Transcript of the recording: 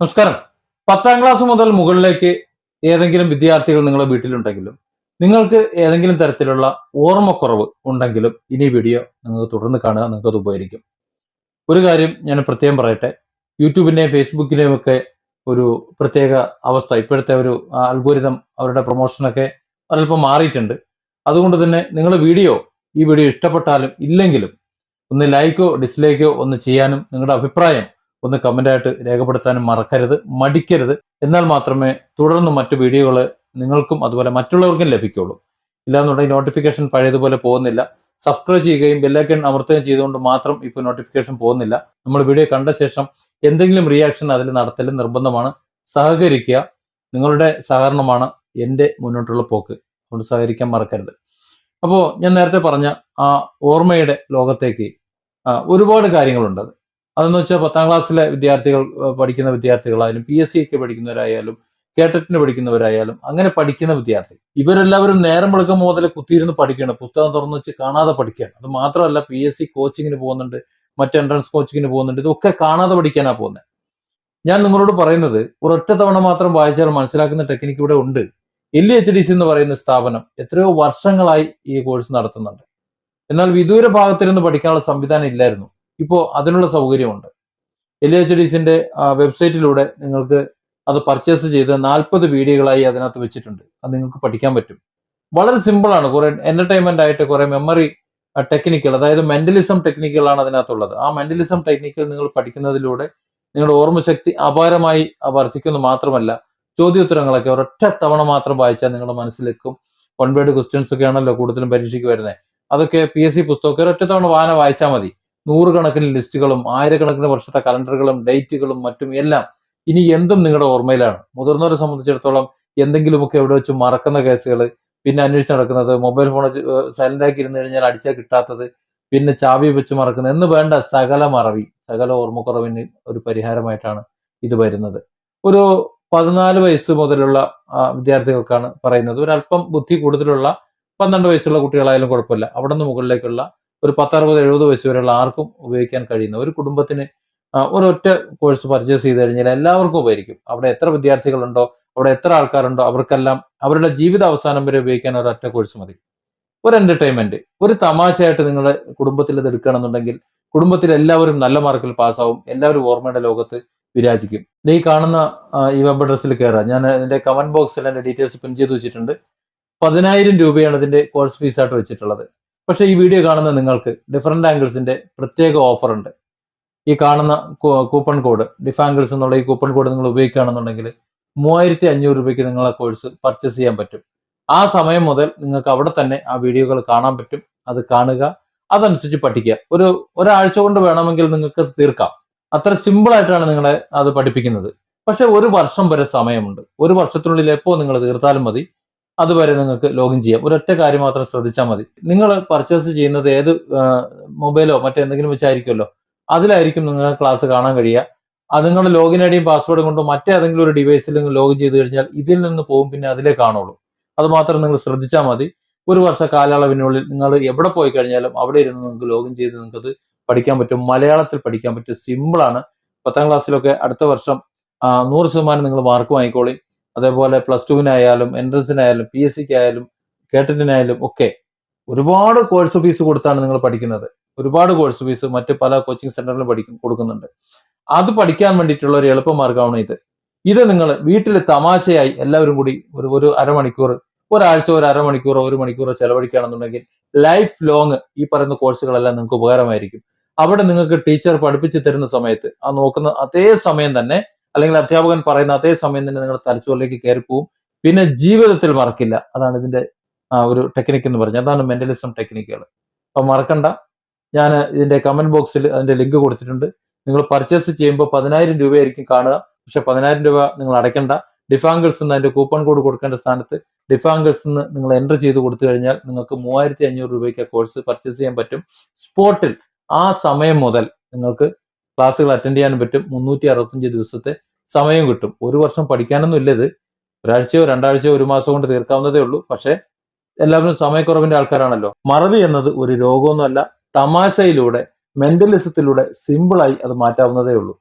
നമസ്കാരം. പത്താം ക്ലാസ് മുതൽ മുകളിലേക്ക് ഏതെങ്കിലും വിദ്യാർത്ഥികൾ നിങ്ങളുടെ വീട്ടിലുണ്ടെങ്കിലും നിങ്ങൾക്ക് ഏതെങ്കിലും തരത്തിലുള്ള ഓർമ്മക്കുറവ് ഉണ്ടെങ്കിലും ഇനി വീഡിയോ നിങ്ങൾക്ക് തുടർന്ന് കാണുക നിങ്ങൾക്ക് അത് ഉപകരിക്കും. ഒരു കാര്യം ഞാൻ പ്രത്യേകം പറയട്ടെ. യൂട്യൂബിന്റെയും ഫേസ്ബുക്കിന്റെയും ഒക്കെ ഒരു പ്രത്യേക അവസ്ഥ ഇപ്പോഴത്തെ ഒരു അൽഗോരിതം അവരുടെ പ്രൊമോഷനൊക്കെ ഒരല്പം മാറിയിട്ടുണ്ട്. അതുകൊണ്ട് തന്നെ നിങ്ങൾ വീഡിയോ ഈ വീഡിയോ ഇഷ്ടപ്പെട്ടാലും ഇല്ലെങ്കിലും ഒന്ന് ലൈക്കോ ഡിസ്ലൈക്കോ ഒന്ന് ചെയ്യാനും നിങ്ങളുടെ അഭിപ്രായം ഒന്ന് കമന്റായിട്ട് രേഖപ്പെടുത്താനും മറക്കരുത് മടിക്കരുത്. എന്നാൽ മാത്രമേ തുടർന്ന് മറ്റു വീഡിയോകൾ നിങ്ങൾക്കും അതുപോലെ മറ്റുള്ളവർക്കും ലഭിക്കുള്ളൂ ഇല്ലാന്നുണ്ടെങ്കിൽ നോട്ടിഫിക്കേഷൻ പഴയതുപോലെ പോകുന്നില്ല. സബ്സ്ക്രൈബ് ചെയ്യുകയും ബെല്ലൈക്കൺ അമർത്തുകയും ചെയ്തുകൊണ്ട് മാത്രം ഇപ്പോൾ നോട്ടിഫിക്കേഷൻ പോകുന്നില്ല. നമ്മൾ വീഡിയോ കണ്ട ശേഷം എന്തെങ്കിലും റിയാക്ഷൻ അതിൽ നടത്തലും നിർബന്ധമാണ്. സഹകരിക്കുക. നിങ്ങളുടെ സഹകരണമാണ് എന്റെ മുന്നോട്ടുള്ള പോക്ക്. അതുകൊണ്ട് സഹകരിക്കാൻ മറക്കരുത്. അപ്പോൾ ഞാൻ നേരത്തെ പറഞ്ഞ ആ ഓർമ്മയുടെ ലോകത്തേക്ക് ഒരുപാട് കാര്യങ്ങളുണ്ട്. അതെന്ന് വെച്ചാൽ പത്താം ക്ലാസ്സിലെ വിദ്യാർത്ഥികൾ പഠിക്കുന്ന വിദ്യാർത്ഥികളായാലും പി എസ് സി ഒക്കെ പഠിക്കുന്നവരായാലും കേട്ടറ്റിന് പഠിക്കുന്നവരായാലും അങ്ങനെ പഠിക്കുന്ന വിദ്യാർത്ഥി ഇവരെല്ലാവരും നേരം വെളുക്കുമ്പോൾ മുതൽ കുത്തിയിരുന്ന് പഠിക്കുകയാണ് പുസ്തകം തുറന്നു വെച്ച് കാണാതെ പഠിക്കുകയാണ് അത് മാത്രമല്ല പി എസ് സി കോച്ചിങ്ങിന് പോകുന്നുണ്ട് മറ്റ് എൻട്രൻസ് കോച്ചിങ്ങിന് പോകുന്നുണ്ട് ഇതൊക്കെ കാണാതെ പഠിക്കാനാണ് പോകുന്നത് ഞാൻ നിങ്ങളോട് പറയുന്നത് ഒരൊറ്റ തവണ മാത്രം വായിച്ചാൽ മനസ്സിലാക്കുന്ന ടെക്നിക്ക് ഇവിടെ ഉണ്ട്. എൽ എച്ച് ഡി സി എന്ന് പറയുന്ന സ്ഥാപനം എത്രയോ വർഷങ്ങളായി ഈ കോഴ്സ് നടത്തുന്നുണ്ട്. എന്നാൽ വിദൂര ഭാഗത്തിരുന്ന് പഠിക്കാനുള്ള സംവിധാനം ഇല്ലായിരുന്നു. ഇപ്പോൾ അതിനുള്ള സൗകര്യമുണ്ട്. എൽ എച്ച് ഡി സിന്റെ വെബ്സൈറ്റിലൂടെ നിങ്ങൾക്ക് അത് പർച്ചേസ് ചെയ്ത് നാൽപ്പത് വീഡിയോകളായി അതിനകത്ത് വെച്ചിട്ടുണ്ട്. അത് നിങ്ങൾക്ക് പഠിക്കാൻ പറ്റും. വളരെ സിമ്പിളാണ് കുറെ എന്റർടൈൻമെന്റ് ആയിട്ട് കുറെ മെമ്മറി ടെക്നിക്കൽ അതായത് മെന്റലിസം ടെക്നിക്കുകളാണ് അതിനകത്തുള്ളത്. ആ മെന്റലിസം ടെക്നിക്കൽ നിങ്ങൾ പഠിക്കുന്നതിലൂടെ നിങ്ങളുടെ ഓർമ്മശക്തി അപാരമായി വർദ്ധിക്കുന്നു മാത്രമല്ല ചോദ്യോത്തരങ്ങളൊക്കെ ഒരൊറ്റ തവണ മാത്രം വായിച്ചാൽ നിങ്ങളുടെ മനസ്സിലേക്കും വൺ വേർഡ് ക്വസ്റ്റ്യൻസ് ഒക്കെ ആണല്ലോ കൂടുതലും പരീക്ഷയ്ക്ക് വരുന്നത് അതൊക്കെ പി എസ് സി പുസ്തകമൊക്കെ ഒരൊറ്റ തവണ വായന വായിച്ചാൽ മതി. നൂറുകണക്കിന് ലിസ്റ്റുകളും ആയിരക്കണക്കിന് വർഷത്തെ കലണ്ടറുകളും ഡേറ്റുകളും മറ്റും എല്ലാം ഇനി എന്തും നിങ്ങളുടെ ഓർമ്മയിലാണ്. മുതിർന്നവരെ സംബന്ധിച്ചിടത്തോളം എന്തെങ്കിലുമൊക്കെ എവിടെ വെച്ച് മറക്കുന്ന കേസുകൾ പിന്നെ അന്വേഷിച്ച് നടക്കുന്നത് മൊബൈൽ ഫോൺ സൈലന്റ് ആക്കി ഇരുന്ന് കഴിഞ്ഞാൽ അടിച്ചാൽ കിട്ടാത്തത് പിന്നെ ചാവി വെച്ച് മറക്കുന്നത് എന്ന് വേണ്ട സകല മറവി സകല ഓർമ്മക്കുറവിന് ഒരു പരിഹാരമായിട്ടാണ് ഇത് വരുന്നത്. ഒരു പതിനാല് വയസ്സ് മുതലുള്ള വിദ്യാർത്ഥികൾക്കാണ് പറയുന്നത്. ഒരല്പം ബുദ്ധി കൂടുതലുള്ള പന്ത്രണ്ട് വയസ്സുള്ള കുട്ടികളായാലും കുഴപ്പമില്ല. അവിടെ നിന്ന് മുകളിലേക്കുള്ള ഒരു പത്തറുപത് എഴുപത് വയസ്സ് വരെയുള്ള ആർക്കും ഉപയോഗിക്കാൻ കഴിയുന്ന ഒരു കുടുംബത്തിന് ഒരൊറ്റ കോഴ്സ് പർച്ചേസ് ചെയ്ത് കഴിഞ്ഞാൽ എല്ലാവർക്കും ഉപകരിക്കും. അവിടെ എത്ര വിദ്യാർത്ഥികളുണ്ടോ അവിടെ എത്ര ആൾക്കാരുണ്ടോ അവർക്കെല്ലാം അവരുടെ ജീവിത അവസാനം വരെ ഉപയോഗിക്കാൻ ഒരൊറ്റ കോഴ്സ് മതി. ഒരു എന്റർടൈൻമെന്റ് ഒരു തമാശയായിട്ട് നിങ്ങളുടെ കുടുംബത്തിൽ ഇത് എടുക്കുകയാണെന്നുണ്ടെങ്കിൽ കുടുംബത്തിൽ എല്ലാവരും നല്ല മാർക്കിൽ പാസ്സാവും എല്ലാവരും ഓർമ്മയുടെ ലോകത്ത് വിരാജിക്കും. ഈ കാണുന്ന ഈ വെബ് അഡ്രസ്സിൽ കയറാം ഞാൻ ഇതിന്റെ കമന്റ് ബോക്സിൽ എന്റെ ഡീറ്റെയിൽസ് പിൻ ചെയ്ത് വെച്ചിട്ടുണ്ട്. പതിനായിരം രൂപയാണ് ഇതിന്റെ കോഴ്സ് ഫീസായിട്ട് വെച്ചിട്ടുള്ളത്. പക്ഷേ ഈ വീഡിയോ കാണുന്ന നിങ്ങൾക്ക് ഡിഫറെന്റ് ആംഗിൾസിന്റെ പ്രത്യേക ഓഫർ ഉണ്ട്. ഈ കാണുന്ന കൂപ്പൺ കോഡ് ഡിഫാംഗിൾസ് എന്നുള്ള ഈ കൂപ്പൺ കോഡ് നിങ്ങൾ ഉപയോഗിക്കുകയാണെന്നുണ്ടെങ്കിൽ മൂവായിരത്തി അഞ്ഞൂറ് രൂപയ്ക്ക് നിങ്ങൾ ആ കോഴ്സ് പർച്ചേസ് ചെയ്യാൻ പറ്റും. ആ സമയം മുതൽ നിങ്ങൾക്ക് അവിടെ തന്നെ ആ വീഡിയോകൾ കാണാൻ പറ്റും. അത് കാണുക അതനുസരിച്ച് പഠിക്കുക. ഒരു ഒരാഴ്ച കൊണ്ട് വേണമെങ്കിൽ നിങ്ങൾക്ക് തീർക്കാം. അത്ര സിമ്പിൾ ആയിട്ടാണ് നിങ്ങളെ അത് പഠിപ്പിക്കുന്നത്. പക്ഷെ ഒരു വർഷം വരെ സമയമുണ്ട്. ഒരു വർഷത്തിനുള്ളിൽ എപ്പോൾ നിങ്ങൾ തീർത്താലും മതി. അതുവരെ നിങ്ങൾക്ക് ലോഗിൻ ചെയ്യാം. ഒരൊറ്റ കാര്യം മാത്രം ശ്രദ്ധിച്ചാൽ മതി. നിങ്ങൾ പർച്ചേസ് ചെയ്യുന്നത് ഏത് മൊബൈലോ മറ്റെന്തെങ്കിലും വെച്ചായിരിക്കുമല്ലോ. അതിലായിരിക്കും നിങ്ങൾ ക്ലാസ് കാണാൻ കഴിയുക. അത് നിങ്ങളുടെ ലോഗിൻ ഐഡിയും പാസ്വേഡും കൊണ്ട് മറ്റേതെങ്കിലും ഒരു ഡിവൈസിൽ നിങ്ങൾ ലോഗിൻ ചെയ്ത് കഴിഞ്ഞാൽ ഇതിൽ നിന്ന് പോകും പിന്നെ അതിലേ കാണുള്ളൂ. അതുമാത്രം നിങ്ങൾ ശ്രദ്ധിച്ചാൽ മതി. ഒരു വർഷ കാലയളവിനുള്ളിൽ നിങ്ങൾ എവിടെ പോയി കഴിഞ്ഞാലും അവിടെ ഇരുന്ന് നിങ്ങൾക്ക് ലോഗിൻ ചെയ്ത് നിങ്ങൾക്കത് പഠിക്കാൻ പറ്റും. മലയാളത്തിൽ പഠിക്കാൻ പറ്റും. സിമ്പിളാണ് പത്താം ക്ലാസ്സിലൊക്കെ അടുത്ത വർഷം നൂറ് ശതമാനം നിങ്ങൾ മാർക്ക് വാങ്ങിക്കോളി. അതേപോലെ പ്ലസ് ടുവിനായാലും എൻട്രൻസിനായാലും പി എസ് സിക്ക് ആയാലും കേട്ടറ്റിനായാലും ഒക്കെ ഒരുപാട് കോഴ്സ് ഫീസ് കൊടുത്താണ് നിങ്ങൾ പഠിക്കുന്നത്. ഒരുപാട് കോഴ്സ് ഫീസ് മറ്റ് പല കോച്ചിങ് സെന്ററിലും പഠിക്കും കൊടുക്കുന്നുണ്ട്. അത് പഠിക്കാൻ വേണ്ടിയിട്ടുള്ള ഒരു എളുപ്പ മാർഗമാണ് ഇത്. ഇത് നിങ്ങൾ വീട്ടിൽ തമാശയായി എല്ലാവരും കൂടി ഒരു ഒരു അരമണിക്കൂർ ഒരാഴ്ച ഒരു അരമണിക്കൂറോ ഒരു മണിക്കൂറോ ചെലവഴിക്കുകയാണെന്നുണ്ടെങ്കിൽ ലൈഫ് ലോങ് ഈ പറയുന്ന കോഴ്സുകളെല്ലാം നിങ്ങൾക്ക് ഉപകാരമായിരിക്കും. അവിടെ നിങ്ങൾക്ക് ടീച്ചർ പഠിപ്പിച്ചു തരുന്ന സമയത്ത് ആ നോക്കുന്ന അതേ സമയം തന്നെ അല്ലെങ്കിൽ അധ്യാപകൻ പറയുന്ന അതേ സമയം തന്നെ നിങ്ങൾ തലച്ചോറിലേക്ക് കയറിപ്പോവും പിന്നെ ജീവിതത്തിൽ മറക്കില്ല. അതാണ് ഇതിന്റെ ഒരു ടെക്നിക്ക് എന്ന് പറഞ്ഞത്. അതാണ് മെന്റലിസം ടെക്നിക്കുകൾ അപ്പൊ മറക്കണ്ട. ഞാൻ ഇതിന്റെ കമന്റ് ബോക്സിൽ അതിന്റെ ലിങ്ക് കൊടുത്തിട്ടുണ്ട്. നിങ്ങൾ പർച്ചേസ് ചെയ്യുമ്പോൾ പതിനായിരം രൂപയായിരിക്കും കാണുക. പക്ഷെ പതിനായിരം രൂപ നിങ്ങൾ അടയ്ക്കണ്ട. ഡിഫാങ്കിൾസ് എന്ന് അതിന്റെ കൂപ്പൺ കോഡ് കൊടുക്കേണ്ട സ്ഥാനത്ത് ഡിഫാങ്കിൾസ് എന്ന് നിങ്ങൾ എന്റർ ചെയ്ത് കൊടുത്തു കഴിഞ്ഞാൽ നിങ്ങൾക്ക് മൂവായിരത്തി അഞ്ഞൂറ് രൂപയ്ക്ക് കോഴ്സ് പർച്ചേസ് ചെയ്യാൻ പറ്റും. സ്പോട്ടിൽ ആ സമയം മുതൽ നിങ്ങൾക്ക് ക്ലാസ്സുകൾ അറ്റൻഡ് ചെയ്യാനും പറ്റും. മുന്നൂറ്റി അറുപത്തഞ്ച് ദിവസത്തെ സമയം കിട്ടും. ഒരു വർഷം പഠിക്കാനൊന്നും ഇല്ലത് ഒരാഴ്ചയോ രണ്ടാഴ്ചയോ ഒരു മാസം കൊണ്ട് തീർക്കാവുന്നതേ ഉള്ളൂ. പക്ഷേ എല്ലാവരും സമയക്കുറവിന്റെ ആൾക്കാരാണല്ലോ. മറവി എന്നത് ഒരു രോഗമൊന്നുമല്ല. തമാശയിലൂടെ മെന്റലിസത്തിലൂടെ സിമ്പിളായി അത് മാറ്റാവുന്നതേ ഉള്ളൂ.